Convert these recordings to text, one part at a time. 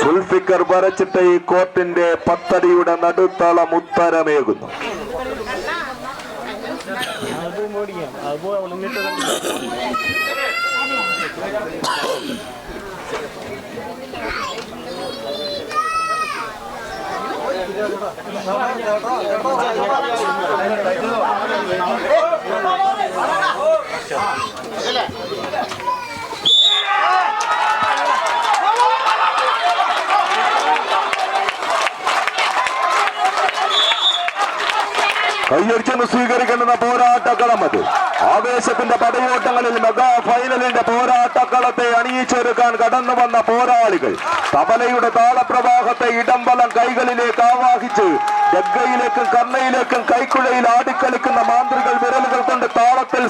സുൽഫിക്കർ വരച്ചിട്ട ഈ കോർട്ടിന്റെ പത്തടിയുടെ നടുത്തളം ഉത്തരമേകുന്നു. അത് മേടിക്കാം അത് ഒളിഞ്ഞിട്ട് കയ്യടിച്ചെന്ന് സ്വീകരിക്കേണ്ടുന്ന പോരാട്ടക്കളം അത്. ആവേശത്തിന്റെ പടയോട്ടങ്ങളിൽ മെഗാ ഫൈനലിന്റെ പോരാട്ടക്കളത്തെ അണിയിച്ചൊരുക്കാൻ കടന്നു വന്ന പോരാളികൾ തബലയുടെ താളപ്രവാഹത്തെ ഇടംബലം കൈകളിലേക്ക് ആവാഹിച്ച് ഗഗ്ഗയിലേക്കും കർണയിലേക്കും കൈക്കുഴയിൽ ആടിക്കളിക്കുന്ന മാന്ത്രികൾ വിരലുകൾ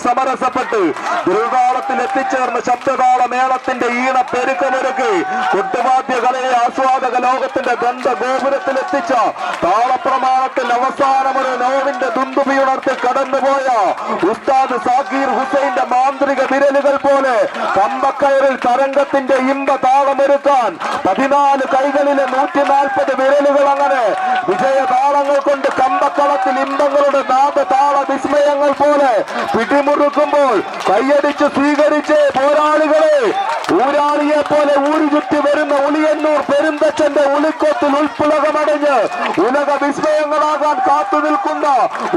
സമരസപ്പെട്ട് ദുർതാളത്തിൽ എത്തിച്ചേർന്ന ശബ്ദതാള മേളത്തിന്റെ ഈണ പെരുക്കമൊരുക്കി കൊട്ടുവാദ്യ കലയെ ആസ്വാദക ലോകത്തിന്റെ ഗന്ധ ഗോപുരത്തിൽ എത്തിച്ച താളപ്രമാണത്തിൽ അവസാനമൊരു നോവിന്റെ തുന്തുപിയുണർത്തി കടന്നുപോയ ഉസ്താദ് സാഖീർ ഹുസൈന്റെ മാന്ത്രിക വിരലുകൾ പോലെ കമ്പക്കയറിൽ തരംഗത്തിന്റെ ഇമ്പ താളമൊരുക്കാൻ പതിനാല് കൈകളിലെ നൂറ്റി നാൽപ്പത് വിരലുകൾ അങ്ങനെ വിജയതാളങ്ങൾ കൊണ്ട് കമ്പക്കളത്തിൽ ഇമ്പങ്ങളുടെ പോലെ പിടിമുറുക്കുമ്പോൾ കൈയടിച്ച് സ്വീകരിച്ച് പോരാളികളെ ഊരാളിയെ പോലെ ഊരു ചുറ്റി വരുന്ന ഉളിയന്നൂർ പെരുന്തച്ഛന്റെ ഉളിക്കൊത്തിൽ ഉൾപ്പുളകമടഞ്ഞ് ഉലക വിസ്മയങ്ങളാകാൻ കാത്തു നിൽക്കുന്ന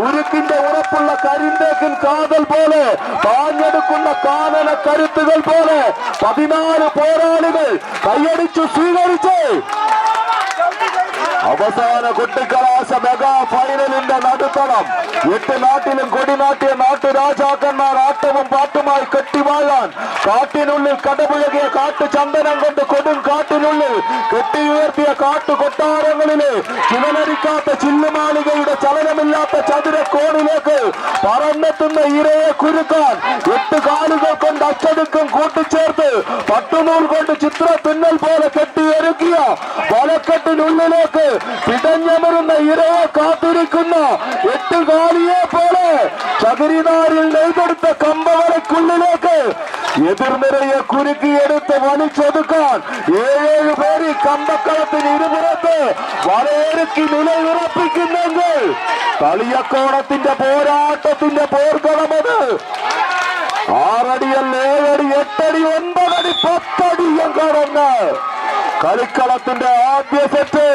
ഉരുക്കിന്റെ ഉറപ്പുള്ള കരിന്തേക്കിൻ കാതൽ പോലെ പാഞ്ഞെടുക്കുന്ന കാനന കരുത്തുകൾ പോലെ പതിനാല് പോരാളികൾ കൈയടിച്ചു സ്വീകരിച്ച് അവസാന കുട്ടിക്കലാശ മെഗാ ഫൈനലിന്റെ നടുത്തളം. എട്ട് നാട്ടിലും കൊടിനാട്ടിയ നാട്ടുരാജാക്കന്മാർ ആട്ടവും പാട്ടുമായി കെട്ടിവാഴാൻ കാട്ടിനുള്ളിൽ കടപുഴകിയ കാട്ടു ചന്ദനം കൊണ്ട് കൊടും കാട്ടിനുള്ളിൽ കെട്ടിയുയർത്തിയ കാട്ടു കൊട്ടാരങ്ങളിലെ ചിലനരിക്കാത്ത ചില്ലുമാളികയുടെ ചലനമില്ലാത്ത ചതുരക്കോണിലേക്ക് പറന്നെത്തുന്ന ഇരയെ കുരുക്കാൻ എട്ട് കാലുകൾ കൊണ്ട് അച്ചടുക്കും കൂട്ടിച്ചേർത്ത് പട്ടുനൂൽ കൊണ്ട് ചിത്ര തുന്നൽ പോലെ കെട്ടിയൊരുക്കിയ വലക്കെട്ടിനുള്ളിലേക്ക് പിടഞ്ഞമരുന്ന ഇരയെ കാത്തിരിക്കുന്ന എട്ട് കാലിയെ പോലെ ചകിരിനാരിൽ നെയ്തെടുത്ത കമ്പവലക്കുള്ളിലേക്ക് എതിർനിരയെ കുരുക്കിയെടുത്ത് വലിച്ചൊതുക്കാൻ ഏഴേഴ് പേര് കമ്പക്കളത്തിന് ഇരുപുറത്ത് വലയൊരുക്കി നിലയുറപ്പിക്കുന്നെങ്കിൽ കളിയക്കോണത്തിന്റെ പോരാട്ടത്തിന്റെ പോർക്കളമത്. ആറടിയല്ല ഏഴടി എട്ടടി ഒൻപതടി പത്തടിയും കടന്ന് കളിക്കളത്തിന്റെ ആദ്യ സെറ്റ്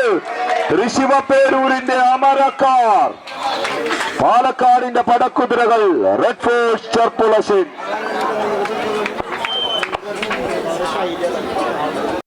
ഋഷിവപ്പേരൂരിന്റെ അമരക്കാർ. പാലക്കാടിന്റെ പടക്കുതിരകൾ റെഡ് ഫോഴ്സ് ചെർപ്പുളശിൻ 差一点了。